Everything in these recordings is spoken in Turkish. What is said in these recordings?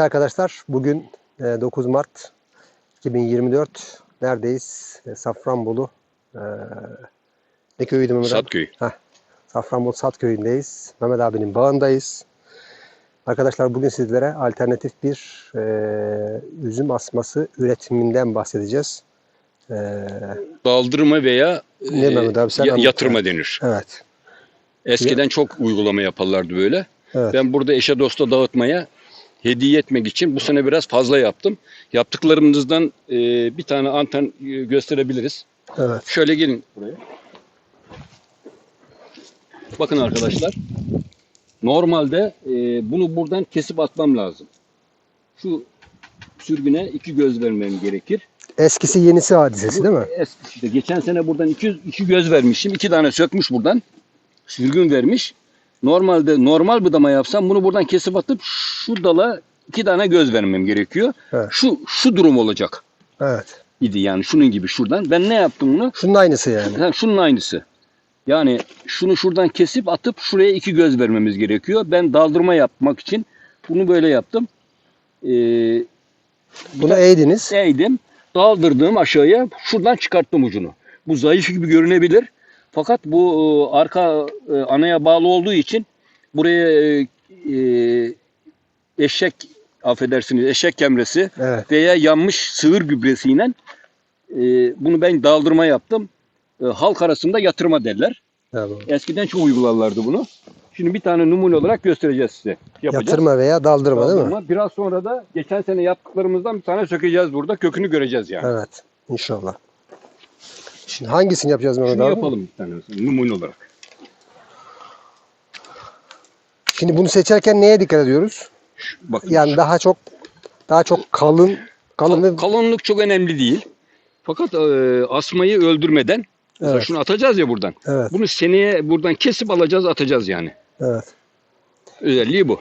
Arkadaşlar bugün e, 9 Mart 2024 neredeyiz? E, Safranbolu e, ne köyüydü Mehmet abi? Satköy. Safranbolu Sat köyündeyiz. Mehmet abinin bağındayız. Arkadaşlar bugün sizlere alternatif bir e, üzüm asması üretiminden bahsedeceğiz. E, Daldırma veya Ne e, Mehmet abi, sen ya- anlat. yatırma denir. evet. Eskiden çok uygulama yaparlardı böyle. Evet. Ben burada eşe dosta dağıtmaya hediye etmek için bu sene biraz fazla yaptım. Yaptıklarımızdan e, bir tane anten e, gösterebiliriz. Evet. Şöyle gelin buraya. Bakın arkadaşlar. Normalde e, bunu buradan kesip atmam lazım. Şu sürgüne iki göz vermem gerekir. Eskisi yenisi hadisesi değil mi? Eski işte geçen sene buradan iki, iki göz vermişim. iki tane sökmüş buradan. Sürgün vermiş. Normalde normal budama yapsam bunu buradan kesip atıp şu dala iki tane göz vermem gerekiyor. Evet. Şu şu durum olacak Evet. idi yani şunun gibi şuradan. Ben ne yaptım bunu? Şunun aynısı yani. Ha, şunun aynısı. Yani şunu şuradan kesip atıp şuraya iki göz vermemiz gerekiyor. Ben daldırma yapmak için bunu böyle yaptım. Ee, Bunu eğdiniz. eğdim, daldırdım aşağıya, şuradan çıkarttım ucunu. Bu zayıf gibi görünebilir. Fakat bu e, arka e, anaya bağlı olduğu için buraya e, e, eşek affedersiniz eşek kemresi Evet. veya yanmış sığır gübresiyle e, bunu ben daldırma yaptım. E, halk arasında yatırma derler. Tamam. Eskiden çok uygularlardı bunu. Şimdi bir tane numune olarak göstereceğiz size. Yapacağız. Yatırma veya daldırma değil mi? Daldırma. Biraz sonra da geçen sene yaptıklarımızdan bir tane sökeceğiz burada. Kökünü göreceğiz yani. Evet. İnşallah. Şimdi hangisini yapacağız Mehmet Şunu abi? yapalım bir tane numune olarak. Şimdi bunu seçerken neye dikkat ediyoruz? Bakın. Yani daha çok daha çok kalın kalın ve Kal- kalınlık çok önemli değil. Fakat e, asmayı öldürmeden mesela Evet. şunu atacağız ya buradan. evet Bunu seneye buradan kesip alacağız atacağız yani. evet. Özelliği bu.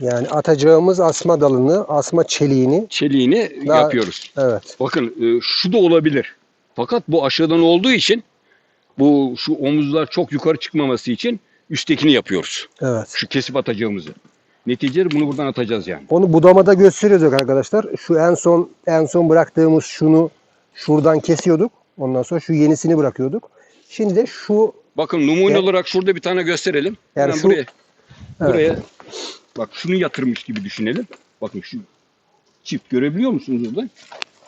Yani atacağımız asma dalını, asma çeliğini Çeliğini Daha- yapıyoruz. evet Bakın e, şu da olabilir. Fakat bu aşağıdan olduğu için bu şu omuzlar çok yukarı çıkmaması için üsttekini yapıyoruz. evet. Şu kesip atacağımızı. Neticede bunu buradan atacağız yani. Onu budamada gösteriyorduk arkadaşlar. Şu en son en son bıraktığımız şunu şuradan kesiyorduk. Ondan sonra şu yenisini bırakıyorduk. Şimdi de şu Bakın numune Evet. olarak şurada bir tane gösterelim. Yani Hemen şu- buraya, buraya bak şunu yatırmış gibi düşünelim. Bakın şu çift görebiliyor musunuz burada?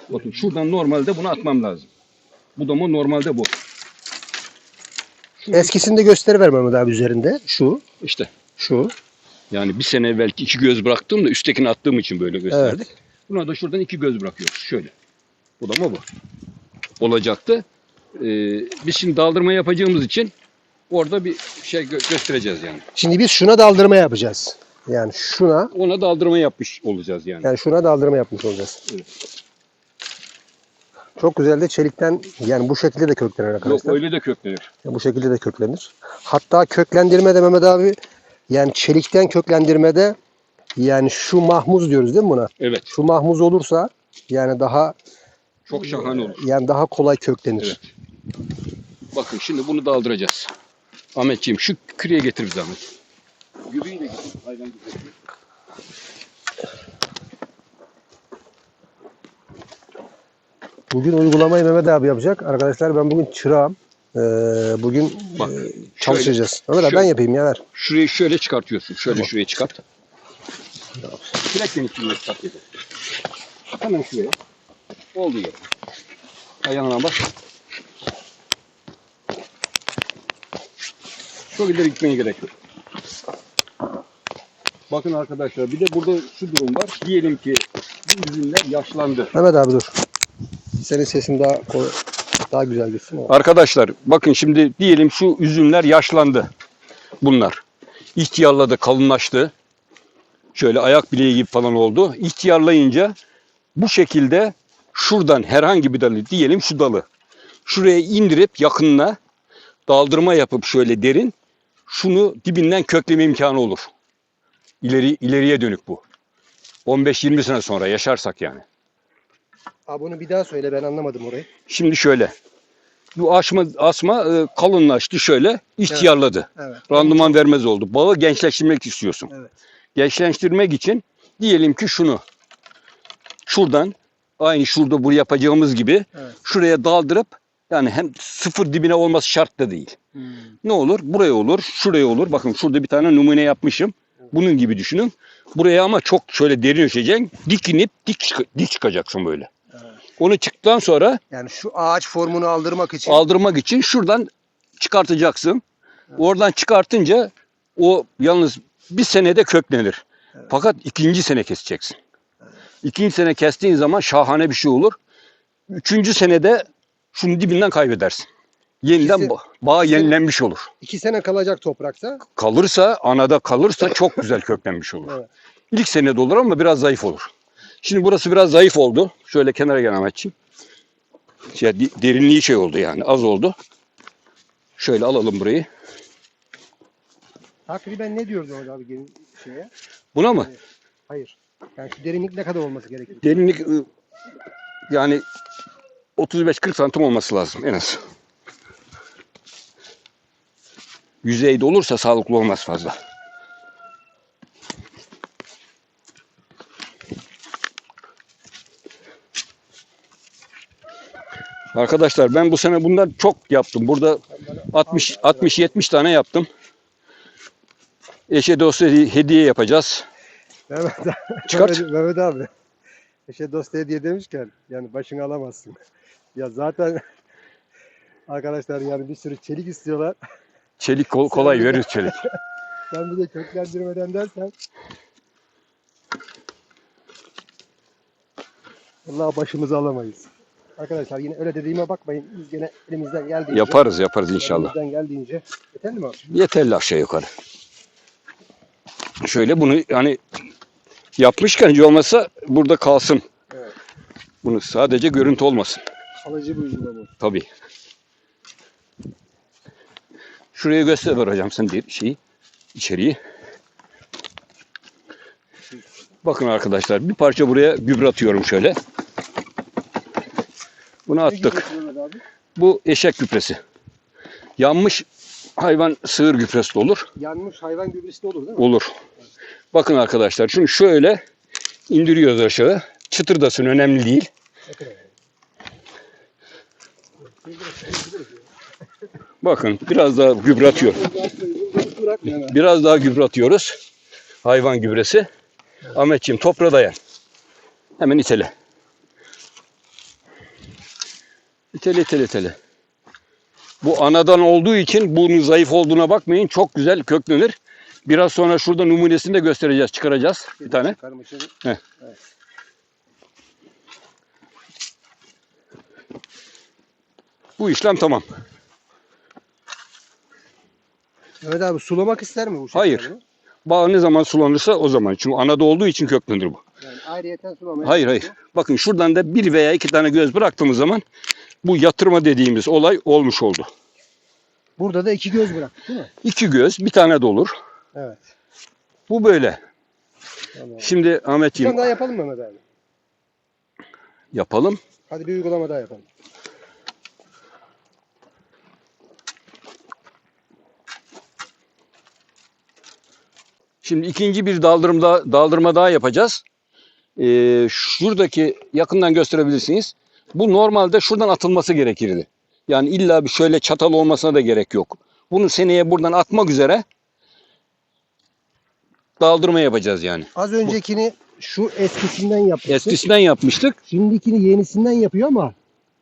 Bakın şuradan normalde bunu atmam lazım. Bu da mı normalde bu. Şu eskisini de gösteriver Mehmet abi üzerinde. Şu, işte şu. yani bir sene evvelki iki göz bıraktım da üsttekini attığım için böyle gösterdik. Buna da şuradan iki göz bırakıyoruz. Şöyle. Bu da mı bu? Olacaktı. Ee, biz şimdi daldırma yapacağımız için orada bir şey gö- göstereceğiz yani. Şimdi biz şuna daldırma yapacağız. Yani şuna, Ona daldırma yapmış olacağız yani. yani şuna daldırma yapmış olacağız. Evet. Çok güzel de çelikten yani bu şekilde de köklenir Yok arkadaşlar. öyle de köklenir. Yani bu şekilde de köklenir. Hatta köklendirmede Mehmet abi yani çelikten köklendirmede yani şu mahmuz diyoruz değil mi buna? Evet. Şu mahmuz olursa yani daha Çok şahane olur. yani daha kolay köklenir. Evet. Bakın şimdi bunu daldıracağız. Ahmetciğim şu küreye getir bir zahmet. Gübreyi de getir. Hayvan gübreyi. Bugün uygulamayı Mehmet abi yapacak. Arkadaşlar ben bugün çırağım. Ee, bugün Bak, e, şöyle- çalışacağız. Mehmet abi ben şöyle. yapayım ya ver. Şurayı şöyle çıkartıyorsun. Şöyle Tamam. şuraya çıkart. Kürekten içine çıkart. dedi. Hemen şuraya. Oldu yere. Ayağına bak. Çok ileri gitmeye gerek yok. Bakın arkadaşlar bir de burada şu durum var. Diyelim ki bu üzümler yaşlandı. Mehmet abi dur. Senin sesin daha daha güzel gitsin. Arkadaşlar bakın şimdi diyelim şu üzümler yaşlandı. Bunlar. İhtiyarladı, kalınlaştı. Şöyle ayak bileği gibi falan oldu. İhtiyarlayınca bu şekilde şuradan herhangi bir dalı diyelim şu dalı. Şuraya indirip yakınına daldırma yapıp şöyle derin şunu dibinden kökleme imkanı olur. İleri ileriye dönük bu. 15-20 sene sonra yaşarsak yani. Abi bunu bir daha söyle ben anlamadım orayı. Şimdi şöyle. Bu asma, asma e, kalınlaştı şöyle, ihtiyarladı. Evet. Randıman vermez oldu. Bağı gençleştirmek istiyorsun. Evet. Gençleştirmek için diyelim ki şunu şuradan aynı şurada bu yapacağımız gibi Evet. şuraya daldırıp yani hem sıfır dibine olması şart da değil. Hmm. Ne olur? Buraya olur, şuraya olur. Bakın şurada bir tane numune yapmışım. Bunun gibi düşünün. Buraya ama çok şöyle derin ölçeceksin. Dik inip dik, dik çıkacaksın böyle. Evet. Onu çıktıktan sonra Yani şu ağaç formunu aldırmak için aldırmak için şuradan çıkartacaksın. Oradan çıkartınca o yalnız bir senede köklenir. Fakat ikinci sene keseceksin. İkinci sene kestiğin zaman şahane bir şey olur. Üçüncü senede şunun dibinden kaybedersin. Yeniden İkisi- ba- bağ ikisi- yenilenmiş olur. iki sene kalacak topraksa Kalırsa, anada kalırsa çok güzel köklenmiş olur. Evet. İlk senede olur ama biraz zayıf olur. Şimdi burası biraz zayıf oldu. Şöyle kenara gel Ahmetciğim. Şey, derinliği şey oldu yani az oldu. Şöyle alalım burayı. takriben ne diyoruz orada abi gelin şeye? Buna mı? Hayır. Yani şu derinlik ne kadar olması gerekiyor? Derinlik ı, yani 35-40 santim olması lazım en az. Yüzeyde olursa sağlıklı olmaz fazla. Arkadaşlar ben bu sene bundan çok yaptım. Burada 60 60 70 tane yaptım. Eşe dosta hediye yapacağız. Mehmet, Çıkart. Mehmet, Mehmet abi. Eşe dost hediye demişken yani başını alamazsın. ya zaten arkadaşlar yani bir sürü çelik istiyorlar. Çelik kol, kolay veririz çelik. Ben bir de köklendirmeden dersen Allah başımızı alamayız. Arkadaşlar yine öyle dediğime bakmayın. Biz gene elimizden geldiğince Yaparız yaparız inşallah. Elimizden geldiğince. Yeterli mi abi? Yeterli aşağı yukarı. Şöyle bunu yani yapmışken hiç olmasa burada kalsın. Evet. Bunu sadece görüntü olmasın. Kalıcı bir uygulama. Tabii. Şuraya göster hocam sen bir şeyi, içeriği. Bakın arkadaşlar bir parça buraya gübre atıyorum şöyle. Bunu attık. Bu eşek gübresi. Yanmış hayvan sığır gübresi de olur. Yanmış hayvan gübresi de olur değil mi? Olur. Bakın arkadaşlar şunu şöyle indiriyoruz aşağı. Çıtırdasın önemli değil. Bakın biraz daha gübre atıyor. Biraz daha gübre atıyoruz. Hayvan gübresi. Ahmetciğim toprağa dayan. Hemen itele. İtele itele itele. Bu anadan olduğu için bunun zayıf olduğuna bakmayın. Çok güzel köklenir. Biraz sonra şurada numunesini de göstereceğiz. Çıkaracağız bir tane. Karmaşanı. Bu işlem tamam. Mehmet abi sulamak ister mi bu Hayır. şekerleri? Bağ ne zaman sulanırsa o zaman. Çünkü anada olduğu için köklenir bu. Yani ayrıyeten sulamaya Hayır hayır. Bakın şuradan da bir veya iki tane göz bıraktığımız zaman bu yatırma dediğimiz olay olmuş oldu. Burada da iki göz bıraktık değil mi? İki göz bir tane de olur. Evet. Bu böyle. Tamam. Şimdi Bir tane Ahmetciğim daha yapalım mı Mehmet abi? yapalım. Hadi bir uygulama daha yapalım. Şimdi ikinci bir daldırım daha, daldırma daha yapacağız. Ee, şuradaki yakından gösterebilirsiniz. Bu normalde şuradan atılması gerekirdi. Yani illa bir şöyle çatal olmasına da gerek yok. Bunu seneye buradan atmak üzere daldırma yapacağız yani. Az öncekini şu eskisinden yapmıştık. Eskisinden yapmıştık. Şimdikini yenisinden yapıyor ama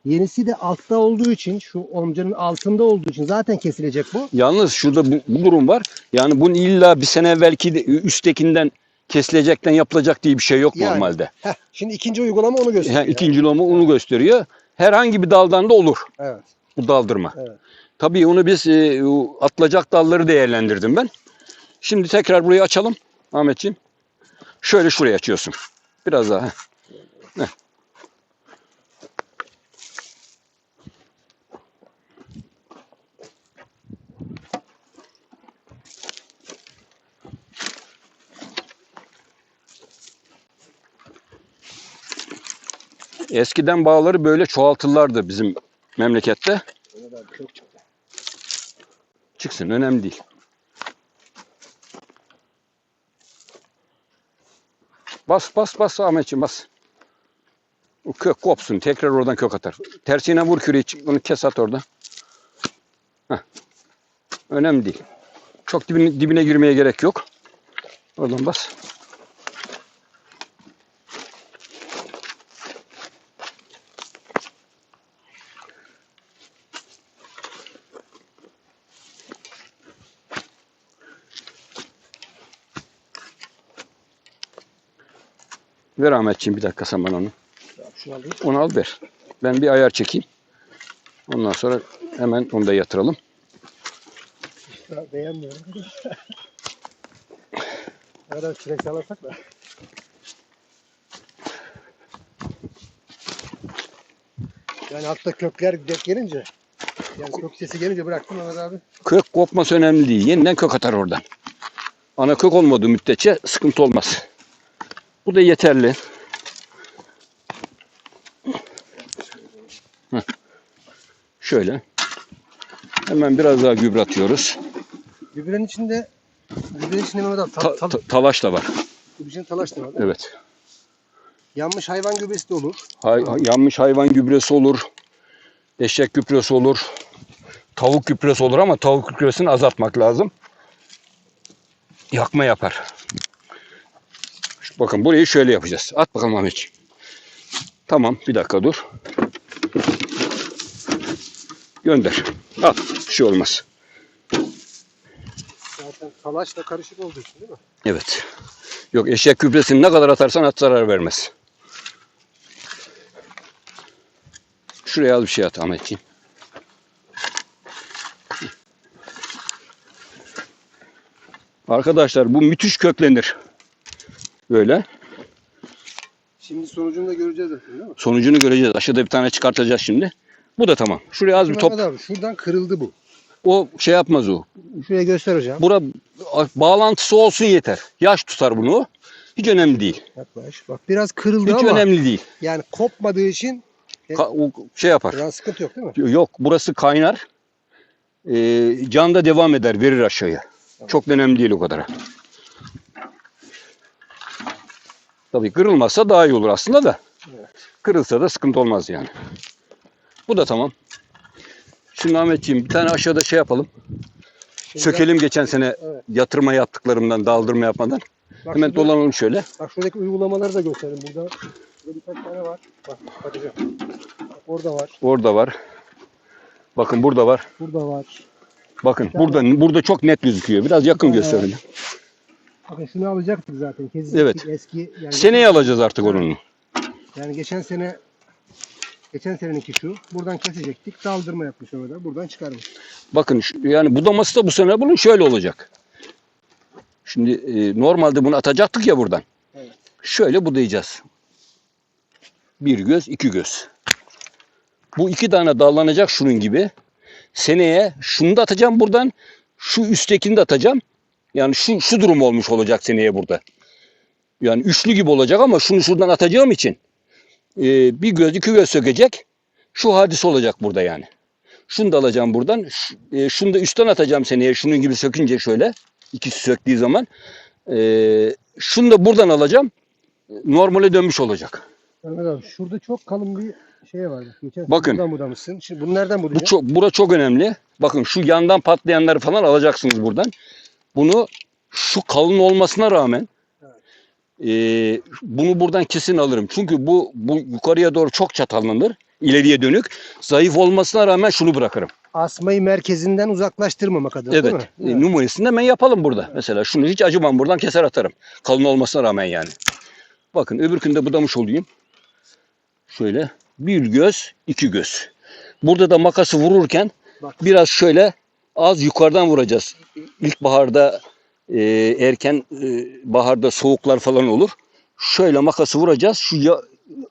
yenisi de altta olduğu için şu omcanın altında olduğu için zaten kesilecek bu. Yalnız şurada bu, bu durum var. Yani bunun illa bir sene evvelki de, üsttekinden kesilecekten yapılacak diye bir şey yok Yani. normalde. Heh, şimdi ikinci uygulama onu gösteriyor. Yani ikinci lomu onu gösteriyor. Herhangi bir daldan da olur Evet. bu daldırma. Evet. Tabii onu biz e, o atılacak dalları değerlendirdim ben. Şimdi tekrar burayı açalım Ahmetciğim. Şöyle şuraya açıyorsun. Biraz daha. heh. Heh. Eskiden bağları böyle çoğaltırlardı bizim memlekette. Çıksın önemli değil. Bas bas bas Ahmetciğim bas. O kök kopsun. Tekrar oradan kök atar. Tersine vur küreği. Onu kes at oradan. Heh. Önemli değil. Çok dibine, dibine girmeye gerek yok. Oradan bas. Ver Ahmetciğim bir dakika sen bana onu. Onu al ver. Ben bir ayar çekeyim. Ondan sonra hemen onu da yatıralım. Ya, beğenmiyorum. Arada çilek salarsak da. Yani altta kökler denk gelince yani kök sesi gelince bıraktım Ömer abi. Kök kopması önemli değil. Yeniden kök atar oradan. Ana kök olmadığı müddetçe sıkıntı olmaz. Bu da yeterli. Heh. Şöyle. Hemen biraz daha gübre atıyoruz. Gübrenin içinde gübrenin içinde Mehmet abi Ta- ta- talaş da var. gübrenin talaş da var. Evet. Yanmış hayvan gübresi de olur. Hay- yanmış hayvan gübresi olur. Eşek gübresi olur. Tavuk gübresi olur ama tavuk gübresini azaltmak lazım. Yakma yapar. Bakın burayı şöyle yapacağız. At bakalım Ahmetciğim. Tamam bir dakika dur. Gönder. Al. Bir şey olmaz. Zaten talaşla karışık olduğu için değil mi? Evet. Yok eşek gübresini ne kadar atarsan at zarar vermez. Şuraya al bir şey at Ahmetciğim. Arkadaşlar bu müthiş köklenir. Böyle. Şimdi sonucunu da göreceğiz zaten değil mi? Sonucunu göreceğiz. Aşağıda bir tane çıkartacağız şimdi. Bu da tamam. Şuraya az bir top. Mehmet abi şuradan kırıldı bu. O şey yapmaz o. Şuraya göster hocam. Bura bağlantısı olsun yeter. Yaş tutar bunu. Hiç önemli değil. Yaklaş. Bak biraz kırıldı Hiç ama önemli değil. yani kopmadığı için Ka- o şey yapar. biraz sıkıntı yok değil mi? Yok burası kaynar. Ee, can da devam eder verir aşağıya. Çok da önemli değil o kadar. Tabii kırılmazsa daha iyi olur aslında da. Evet. Kırılsa da sıkıntı olmaz yani. Bu da tamam. Şimdi Ahmetciğim bir tane aşağıda şey yapalım. Şimdi Sökelim geçen sene Evet. yatırma yaptıklarımdan, daldırma yapmadan. Bak, Hemen şurada- dolanalım şöyle. Bak şuradaki uygulamaları da gösterelim burada. Burada birkaç tane var. Bak bakacağım. Bak, orada var. Orada var. Bakın burada var. Burada var. Bakın burada burada çok net gözüküyor. Biraz yakın gösterelim. Bakın şunu alacaktık zaten. Kezi Evet. eski yani, Seneye alacağız artık onu. yani geçen sene geçen seneninki şu. Buradan kesecektik. Daldırma yapmış orada. Buradan çıkarmış. Bakın şu- yani budaması da bu sene bunun şöyle olacak. Şimdi e, normalde bunu atacaktık ya buradan. Evet. Şöyle budayacağız. Bir göz, iki göz. Bu iki tane dallanacak şunun gibi. Seneye şunu da atacağım buradan. Şu üsttekini de atacağım. Yani şu, şu durum olmuş olacak seneye burada. Yani üçlü gibi olacak ama şunu şuradan atacağım için e, bir göz, iki göz sökecek. Şu hadis olacak burada yani. Şunu da alacağım buradan. E, şunu da üstten atacağım seneye. Şunun gibi sökünce şöyle. ikisi söktüğü zaman. E, şunu da buradan alacağım. Normale dönmüş olacak. Mehmet abi şurada çok kalın bir şey var. Geçen Bakın. Buradan budamışsın. Şimdi bunu nereden Bu budayacaksın? çok, bura çok önemli. Bakın şu yandan patlayanları falan alacaksınız buradan. Bunu şu kalın olmasına rağmen e, bunu buradan kesin alırım. Çünkü bu, bu yukarıya doğru çok çatallanır. ileriye dönük. Zayıf olmasına rağmen şunu bırakırım. Asmayı merkezinden uzaklaştırmamak adına Evet. değil mi? E, numarasını hemen yapalım burada. Mesela şunu hiç acımam buradan keser atarım. Kalın olmasına rağmen yani. Bakın öbürkünde budamış olayım. Şöyle bir göz, iki göz. Burada da makası vururken Bak. biraz şöyle az yukarıdan vuracağız. İlkbaharda e, erken e, baharda soğuklar falan olur. Şöyle makası vuracağız. Şu ya,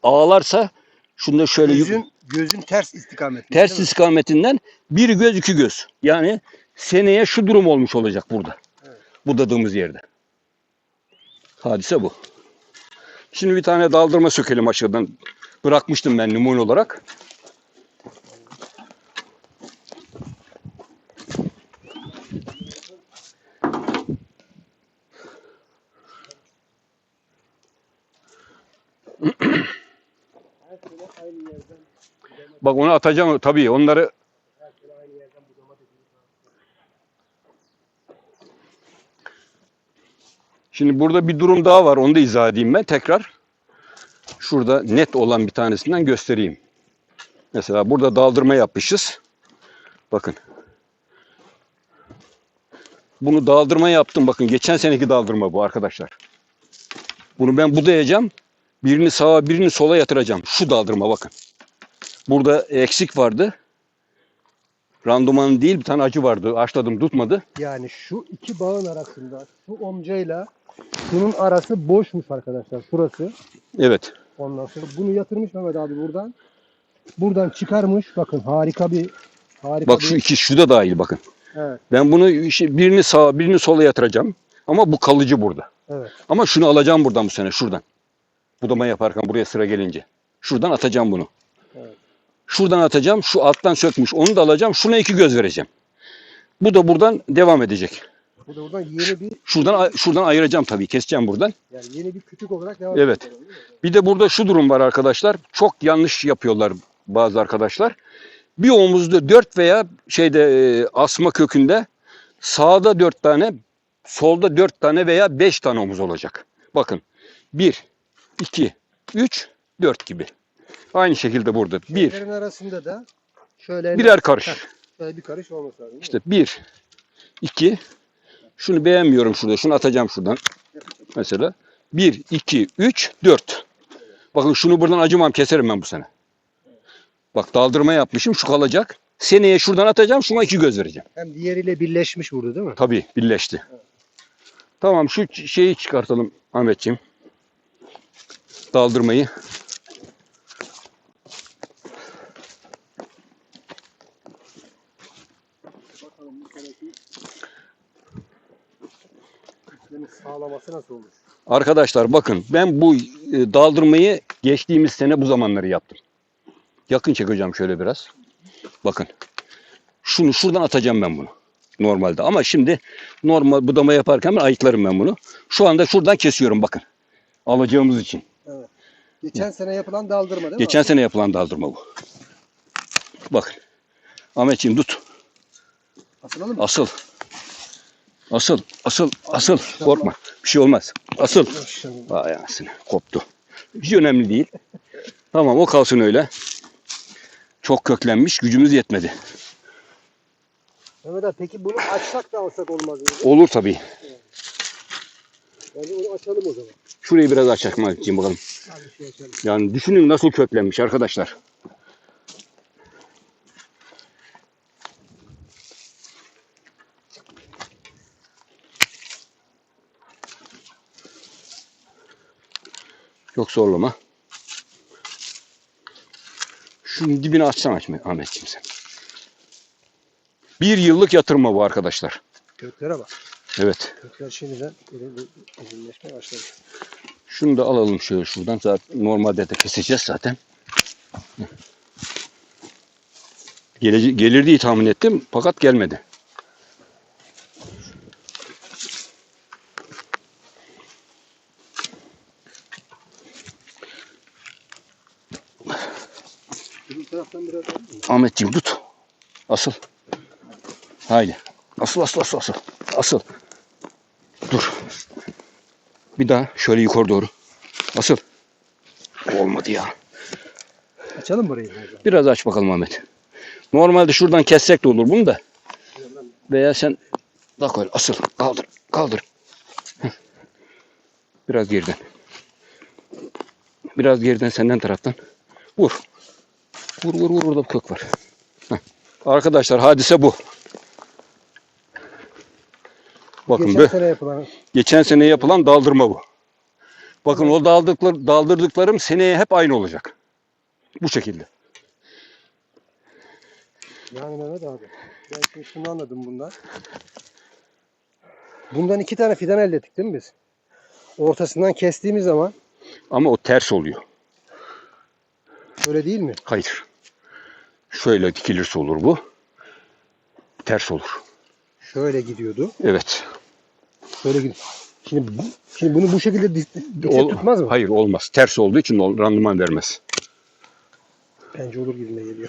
ağlarsa şunu da şöyle Gözün, gözün ters istikametinde. ters değil mi? istikametinden bir göz iki göz. Yani seneye şu durum olmuş olacak burada. Evet. Budadığımız yerde. Hadise bu. Şimdi bir tane daldırma sökelim aşağıdan. Bırakmıştım ben numune olarak. Bak onu atacağım tabii onları Şimdi burada bir durum daha var. Onu da izah edeyim ben tekrar. Şurada net olan bir tanesinden göstereyim. Mesela burada daldırma yapmışız. Bakın. Bunu daldırma yaptım. Bakın geçen seneki daldırma bu arkadaşlar. Bunu ben budayacağım. Birini sağa birini sola yatıracağım. Şu daldırma bakın. Burada eksik vardı. Randuman değil bir tane acı vardı. Açladım tutmadı. Yani şu iki bağın arasında şu omcayla şunun arası boşmuş arkadaşlar. Şurası. Evet. Ondan sonra bunu yatırmış Mehmet abi buradan. Buradan çıkarmış. Bakın harika bir harika Bak bir. şu iki şu da dahil bakın. Evet, Ben bunu birini sağa birini sola yatıracağım. Ama bu kalıcı burada. evet. Ama şunu alacağım buradan bu sene şuradan. Budama yaparken buraya sıra gelince. Şuradan atacağım bunu. Şuradan atacağım. Şu alttan sökmüş. Onu da alacağım. Şuna iki göz vereceğim. Bu da buradan devam edecek. Bu da buradan yeni bir Şuradan şuradan ayıracağım tabii. Keseceğim buradan. yani yeni bir kütük olarak devam Evet. mi? Bir de burada şu durum var arkadaşlar. Çok yanlış yapıyorlar bazı arkadaşlar. Bir omuzda dört veya şeyde e, asma kökünde sağda dört tane, solda dört tane veya beş tane omuz olacak. Bakın. Bir, iki, üç, dört gibi. Aynı şekilde burada. Bir, Şeylerin arasında da şöyle birer karış. şöyle bir karış olması lazım. değil mi? İşte bir, iki, şunu beğenmiyorum şurada. Şunu atacağım şuradan. Mesela. Bir, iki, üç, dört. Bakın şunu buradan acımam keserim ben bu sene. Bak daldırma yapmışım şu kalacak. Seneye şuradan atacağım şuna iki göz vereceğim. Hem diğeriyle birleşmiş burada değil mi? Tabii birleşti. Tamam şu ç- şeyi çıkartalım Ahmetciğim. Daldırmayı. Bakalım bu seneki kütlenin sağlaması nasıl olur? Arkadaşlar bakın ben bu e, daldırmayı geçtiğimiz sene bu zamanları yaptım. Yakın çekeceğim şöyle biraz. Bakın. Şunu şuradan atacağım ben bunu. Normalde ama şimdi normal budama yaparken ben ayıklarım ben bunu. Şu anda şuradan kesiyorum bakın. Alacağımız için. Geçen sene yapılan daldırma değil mi? Geçen sene yapılan daldırma bu. Bakın. Ahmetciğim tut. Atılalım mı? Asıl. Asıl. Asıl. Asıl. Korkma. Bir şey olmaz. Asıl. Vay anasını koptu. Hiç önemli değil. Tamam o kalsın öyle. Çok köklenmiş gücümüz yetmedi. Mehmet abi peki bunu açsak da alsak olmaz mı? Olur tabii. Yani onu açalım o zaman. Şurayı biraz açalım Ahmetciğim bakalım. Şey açalım. Yani düşünün nasıl köklenmiş arkadaşlar. Çok zorlama. Şunun dibini açsan Ahmetciğim sen. Bir yıllık yatırma bu arkadaşlar. Köklere bak. Evet. Kökler şimdiden uzunlaşmaya başladı. Şunu da alalım şöyle şuradan. Zaten normalde de keseceğiz zaten. Gelece gelir diye tahmin ettim fakat gelmedi. Bir taraftan biraz Ahmetciğim tut. Asıl. Haydi. Asıl asıl asıl asıl. Asıl. Dur. Bir daha şöyle yukarı doğru. Asıl. Olmadı ya. Açalım burayı. Biraz aç bakalım Ahmet. Normalde şuradan kessek de olur bunu da. Veya sen bak öyle asıl kaldır kaldır. Biraz geriden. Biraz geriden senden taraftan. Vur. Vur vur vur orada bir kök var. Arkadaşlar hadise bu. Bakın Geçen be, sene yapılan geçen sene yapılan daldırma bu. Bakın o daldırdıklar, daldırdıklarım seneye hep aynı olacak. Bu şekilde. Yani Mehmet abi. Ben şimdi şunu anladım bundan. Bundan iki tane fidan elde ettik değil mi biz? Ortasından kestiğimiz zaman Ama o ters oluyor. öyle değil mi? Hayır. Şöyle dikilirse olur bu. Ters olur. Şöyle gidiyordu. Evet. Şöyle gidiyor. Şimdi, bu, şimdi bunu bu şekilde dik, dikse Ol- tutmaz mı? Hayır olmaz. Ters olduğu için ol- randıman vermez. Bence olur gibime geliyor.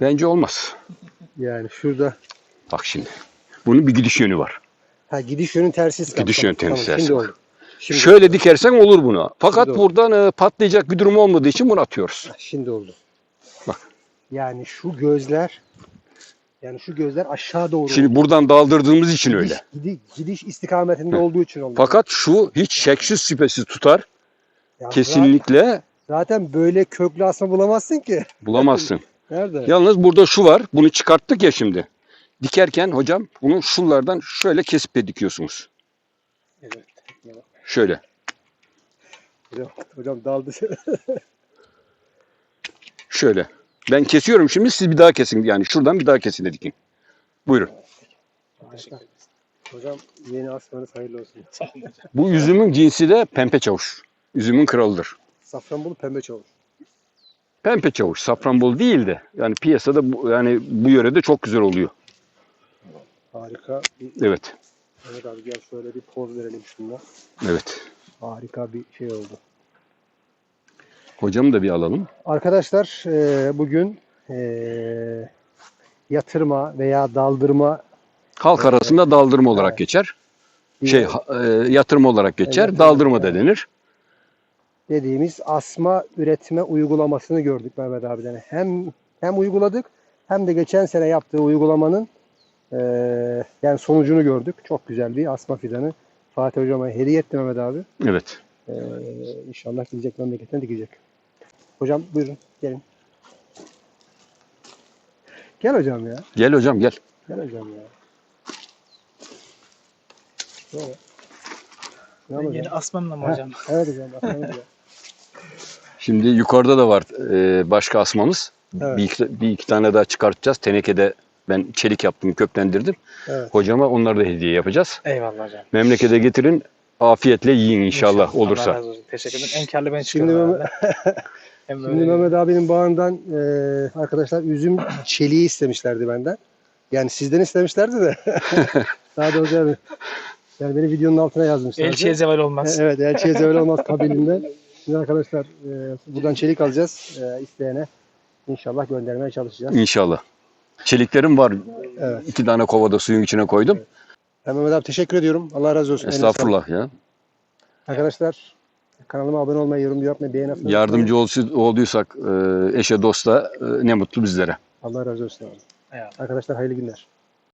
Bence olmaz. Yani şurada Bak şimdi. Bunun bir gidiş yönü var. ha gidiş yönün tersi İslam. Gidiş yönü tersi Şimdi İslam. oldu. Şimdi, Şöyle dikersen olur bunu. Fakat buradan e, patlayacak bir durum olmadığı için bunu atıyoruz. Şimdi oldu. Yani şu gözler yani şu gözler aşağı doğru. Şimdi buradan daldırdığımız için gidiş, öyle. Gidiş, gidiş istikametinde Hı. olduğu için oldu. Fakat şu hiç şeksiz şüphesiz tutar. Ya Kesinlikle Zaten böyle köklü asma bulamazsın ki. bulamazsın. Nerede? Yalnız burada şu var. Bunu çıkarttık ya şimdi. Dikerken hocam bunu şunlardan şöyle kesip de dikiyorsunuz. Evet. Şöyle. Hocam, hocam daldı. Şöyle. Ben kesiyorum şimdi siz bir daha kesin. Yani şuradan bir daha kesin de dikin. Buyurun. Harika. Hocam yeni asmanız hayırlı olsun. Bu üzümün cinsi de pempe çavuş. Üzümün kralıdır. Safranbolu pembe çavur. Pempe çavuş, safranbolu değil de yani piyasada bu, yani bu yörede çok güzel oluyor. Harika. Evet. evet abi gel şöyle bir poz verelim şuna. Evet. Harika bir şey oldu. Hocamı da bir alalım. Arkadaşlar e, bugün e, yatırma veya daldırma Halk arasında daldırma olarak Evet. geçer. Şey e, yatırma olarak geçer. yatırma, Daldırma da evet. denir. dediğimiz asma üretme uygulamasını gördük Mehmet abiden. Hem hem uyguladık hem de geçen sene yaptığı uygulamanın e, yani sonucunu gördük. Çok güzel bir asma fidanı. Fatih hocama hediye etti Mehmet abi. Evet. Ee, inşallah gidecek memleketine dikecek. Hocam buyurun gelin. Gel hocam ya. Gel hocam gel. Gel hocam ya. Ne Ben hocam? yeni asmamla mı hocam? Evet hocam. Şimdi yukarıda da var e, başka asmamız. Evet. Bir, iki, bir iki tane daha çıkartacağız. Tenekede ben çelik yaptım, köklendirdim. Evet. Hocama onları da hediye yapacağız. Eyvallah hocam. Memlekete getirin. Afiyetle yiyin inşallah, Allah olursa. razı olsun. Teşekkür ederim. En karlı ben Şimdi çıkıyorum herhalde. Hem Şimdi böyle- Mehmet abinin bağından e, arkadaşlar üzüm çeliği istemişlerdi benden. Yani sizden istemişlerdi de. Daha da hocam yani beni videonun altına yazmışlardı. Elçiye zeval olmaz. E, Evet, elçiye zeval olmaz kabilinden. Şimdi arkadaşlar e, buradan çelik alacağız e, isteyene. İnşallah göndermeye çalışacağız. İnşallah. Çeliklerim var. Evet. İki tane kovada suyun içine koydum. Ben Mehmet abi teşekkür ediyorum. Allah razı olsun. Estağfurullah ya. Arkadaşlar kanalıma abone olmayı, yorum yapmayı, beğen atmayı Yardımcı olsu- olduysak e, eşe dosta e, ne mutlu bizlere. Allah razı olsun abi. Eyvallah. Arkadaşlar hayırlı günler.